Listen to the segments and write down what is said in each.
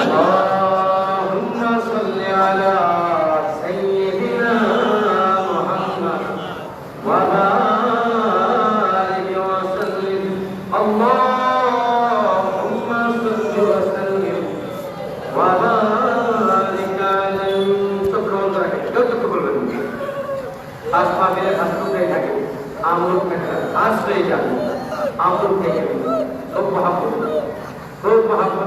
اللهم صل على سيدنا محمد وبارك وسلم اللهم صل وسلم وبارك عليه شكرا لك لو تقبل مني أصحاب الأسود থাকে আমরুক থাকে আশ্রয় যাবে আমরুক থাকে খুব মহাপুর খুব Mahapur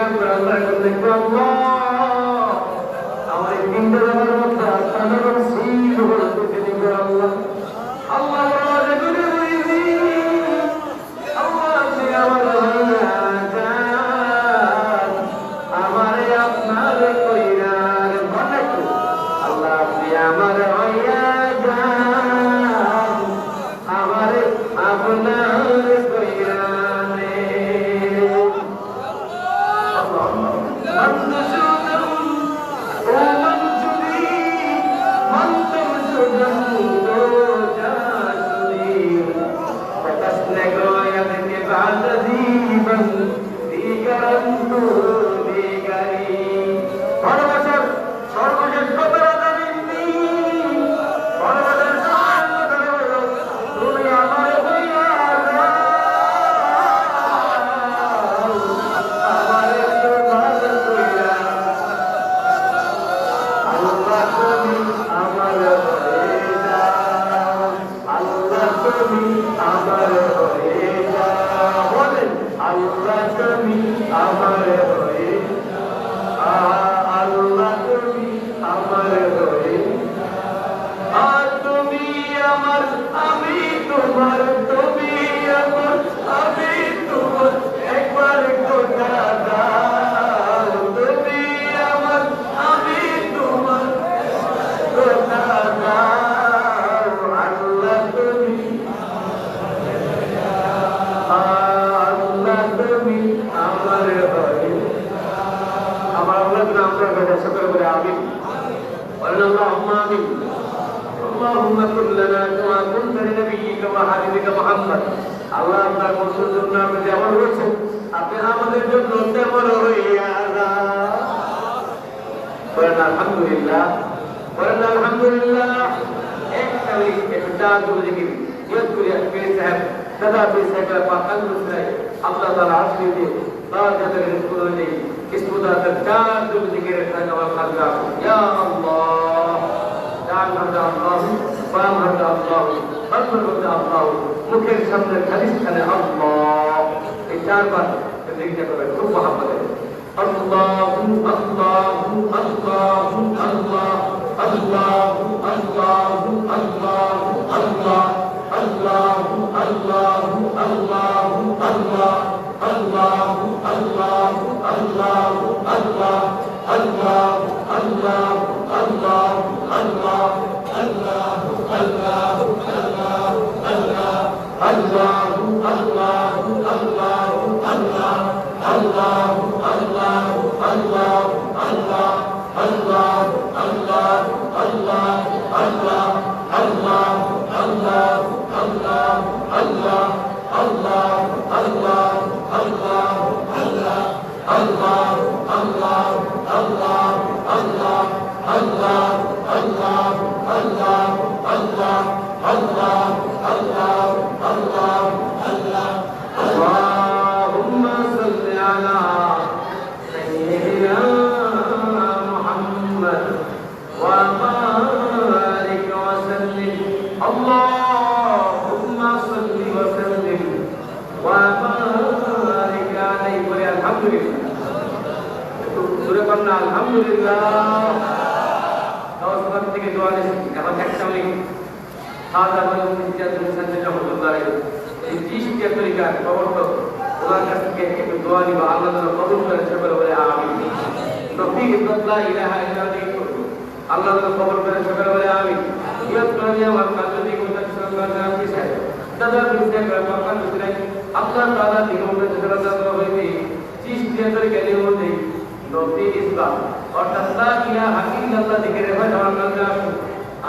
camera, I'm back on the ground. আলহামদুলিল্লাহ। বলেন, আলহামদুলিল্লাহ একটাই একটা দুর্যোগী ইয়াদকুরি আকবি সাহেব, দাদা পি সাহেব পাকাল মুসরাই আল্লাহ তাআলা আশিতে তার যাদের রিজকুলি ইসমুদা তার দুর্যোগী রাখা ওয়াল খালকা ইয়া আল্লাহ দান হামদা আল্লাহ ফাম হামদা আল্লাহ বাতন হামদা আল্লাহ, মুখের সামনে খালিস আল্লাহ। এই চারবার খুব মহব্বতে Allah আলহামদুলিল্লাহ দশ থেকে দোয়া এখন একটা হাজা বলেন ইমতিয়াজুল হোসেন রহমতুল্লাহ এই চিশতি তরিকার প্রবর্তক ওনার কাছ থেকে একটু দোয়া নিব আল্লাহ তাআলা কবুল করেন সকলে বলে আমিন তফি ইল্লাল্লাহ ইলাহা ইল্লাল্লাহ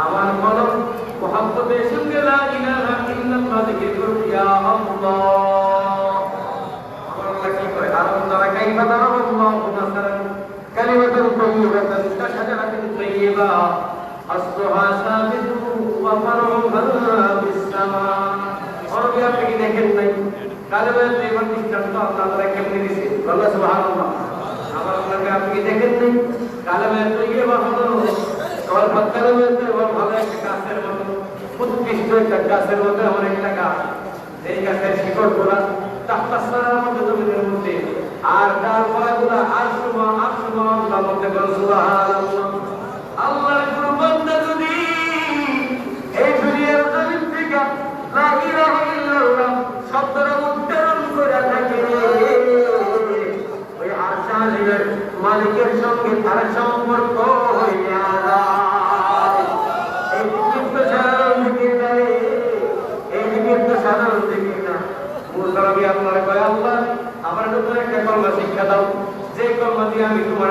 আমার কলম محبت عشق لا الہ الا اللہ ذکر کرو یا اللہ اللہ کی کوئی آرام ترہ کیف ضرب اللہ مثلا كلمة طيبة كشجرة طيبة أصلها ثابت وفرعها في السماء اور بھی آپ کی دیکھیں نہیں কালেমা তৈয়বা কি জানতো আল্লাহ তাআলা কেমনে দিছে আল্লাহ সুবহানাল্লাহ আমার আপনাকে আপনি দেখেন নাই কালেমা তৈয়বা হলো তোমার কালেমা তৈয়বা ভালো একটা কাজের মধ্যে উৎকৃষ্ট একটা গাছের মধ্যে। গাছ এই গাছের শিকড় মালিকের সঙ্গে তার সম্পর্ক হইয়া যায় এই জিকির তো সাধারণ জিকির নয় এই জিকির তো সাধারণ জিকির না মুসালামি আপনারা কয় আল্লাহ আমার নতুন একটা কর্মা শিক্ষা দাও যে কর্মা দিয়ে আমি তোমার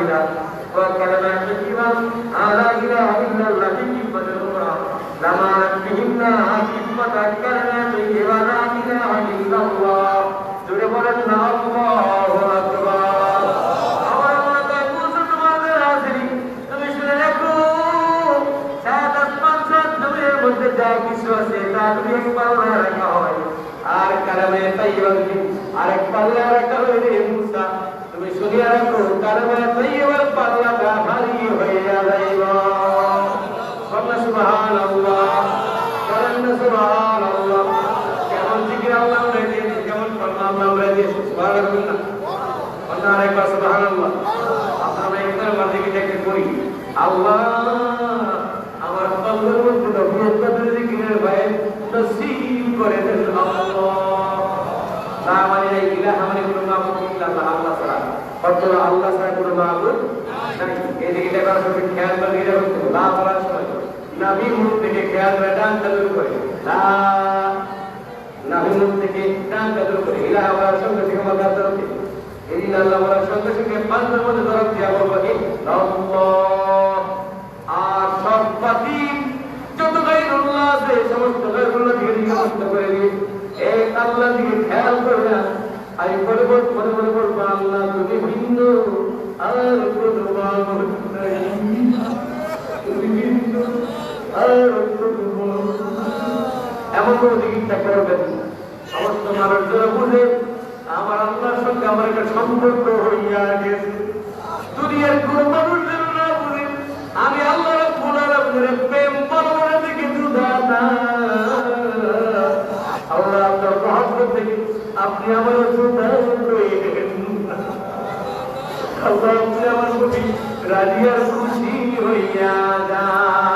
إله وكلمة حكمة على إله إلا الذي بدرها لما بهن حكمة كلمة ولا إله إلا الله جربنا الله أكبر যা কিছু আছে তা তুমি একবার রাখা হয় আর কারণে তাই আর এক পাল্লা রাখা হয় দুনিয়ার কোন কারবার হইয়ার পাল্লাটা ভারী হইয়া যাইব। অর্থাৎ আল্লাহ ছাড়া কোনো মাবুদ নাই এই দিকে দেখার সময় খেয়াল করে এটা করতে না বলার সময় নাভি মুখ থেকে খেয়াল করে ডান চালু করে না নাভি মুখ থেকে ডান চালু করে ইলাহ বলার সঙ্গে থেকে মাথা ধরতে এই আল্লাহ বলার সঙ্গে সঙ্গে পাঁচের মধ্যে ধরক দিয়া বলব কি আর সব পাতি যত গাইরুল্লাহ আছে, সমস্ত গাইরুল্লাহ থেকে নিরাপত্তা করে দিই এক আল্লাহ দিকে খেয়াল করে না মনে বলব আল্লাহ তুমি ভিন্ন আর এমন কোনো চিকিৎসা করবেন সমস্ত মানুষরা বুঝে আমার আল্লাহর সঙ্গে আমার একটা সম্পর্ক হইয়া গেছে দুনিয়ার কোন মানুষ যেন না বুঝে আমি আল্লাহ রাব্বুল আলামিনের প্রেম পরমাণু থেকে জুদা না মহব্বত থেকে আপনি আমার আল্লাহ আপনি আমার প্রতি রাজি খুশি হইয়া যান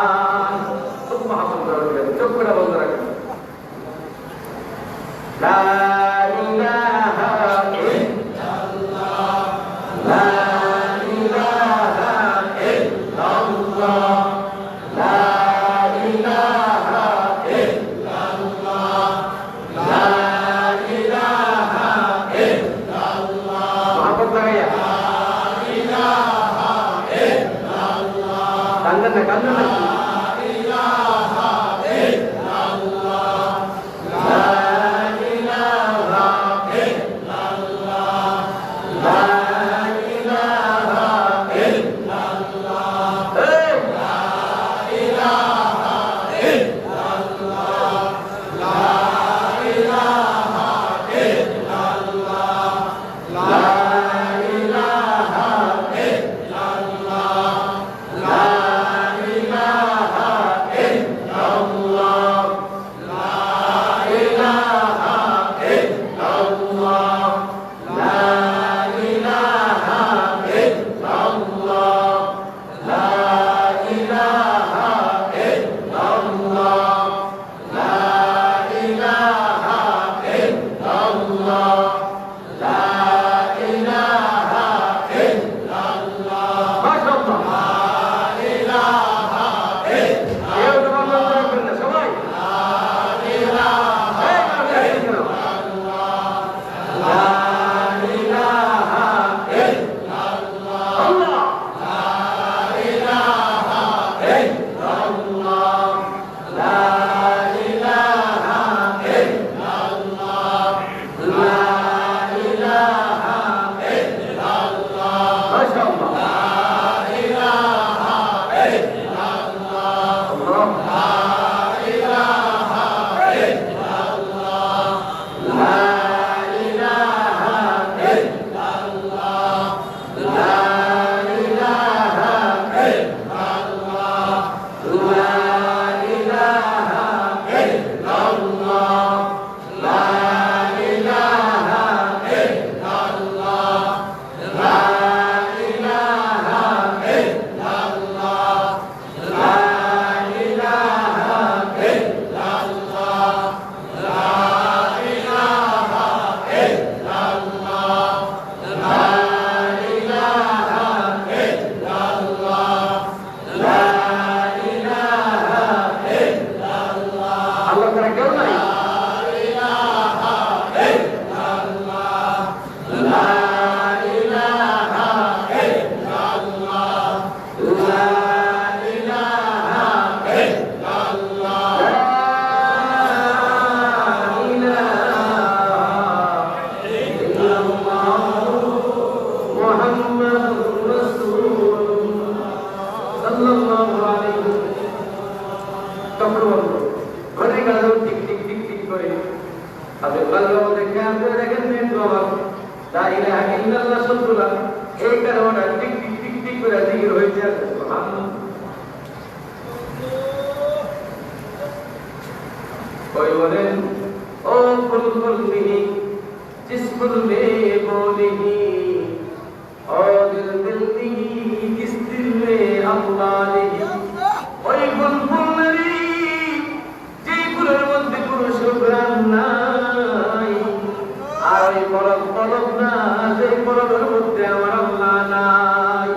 আর ওই পরব পরব না, সেই পরবের মধ্যে আমার আল্লাহ নাই।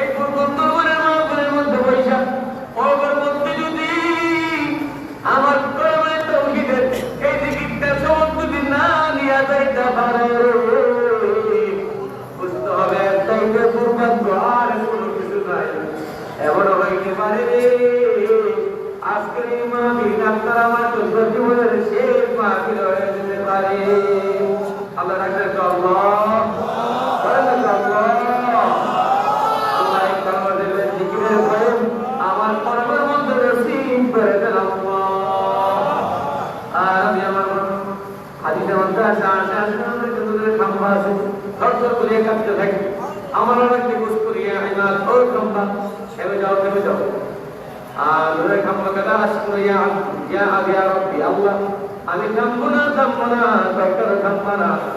এই পর্যন্ত মাহফিলের মধ্যে পয়সা পরবের মধ্যে যদি আমার কর্মের তৌহিদের এই দিকিটা সব যদি না নিয়ে যাইতে পারে, বুঝতে হবে তাইতে দুর্ভাগ্য আর কোনো কিছু নাই। এমন হইতে পারে আজকের এই মাহফিল, আপনারা আমার জীবনের শেষ মাহফিল হয়ে যেতে পারে। আমার অনেকটি কুস করিয়ে আইনা ওর খাম্বা থেমে যাও থেমে যাও আর নূরের খাম্বা কাদা আসলো ইয়া ইয়া আবি ইয়া রব্বি আল্লাহ আমি থামবো না থামবো না ডক্টর থামবো না নূরের খাম্বা কাদা আল্লাহ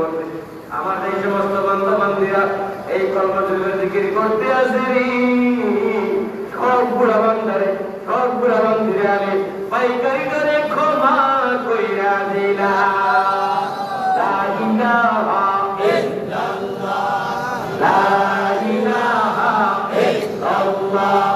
মধ্যে আমার এই সমস্ত বান্ধব এই কর্মযোগের জিকির করতে আসে সব বুড়া বান্ধারে সব বুড়া বান্ধিরে আমি পাইকারি করে ক্ষমা কইরা দিলাম লা ইলাহা লা ইলাহা ইল্লাল্লাহ।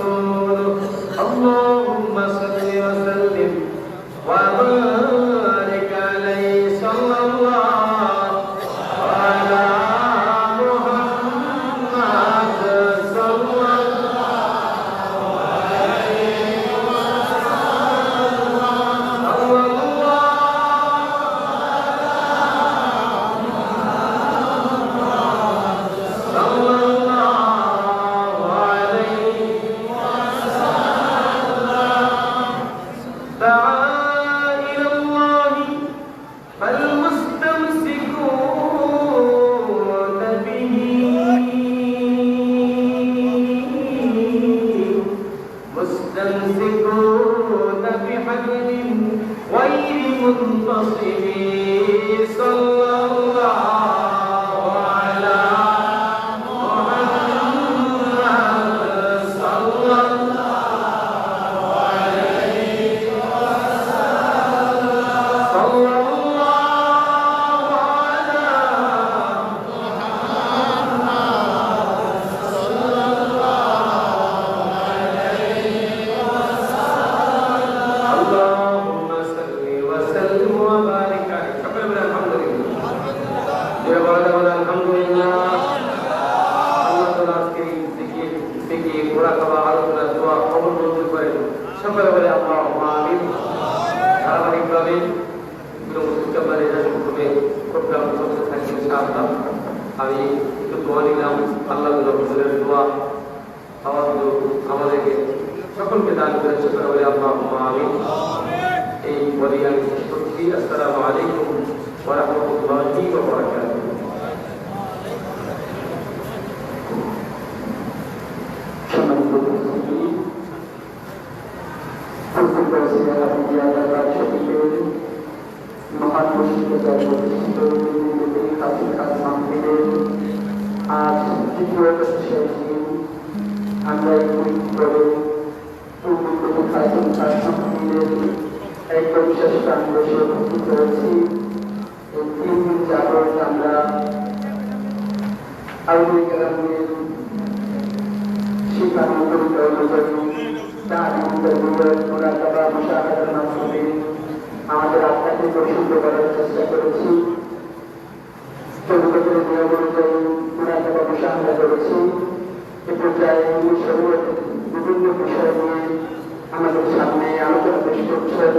الظالمين থাকে ইনশাআল্লাহ আমি একটু দোয়া নিলাম আল্লাহ রসুলের দোয়া আওয়াজ আমাদেরকে সকলকে দান করে সকলে বলে আল্লাহুম্মা আমিন এই বলি আমি শেষ করছি আসসালামু আলাইকুম ওয়া রাহমাতুল্লাহি ওয়া বারাকাতুহু মহান মুর্শিদের কাজ মাহফিলের আজ দ্বিতীয় শেষ দিন আমরা এই করে পূর্ণ খাসিম তার সম্মানের একদম শেষ প্রান্ত উপস্থিত হয়েছি এই তিন দিন যাবৎ আমরা আমাদের আত্মাকে পরিশুদ্ধ করার চেষ্টা করেছি। বিভিন্ন বিষয় নিয়ে আমাদের সামনে আলোচনা পেশ করছেন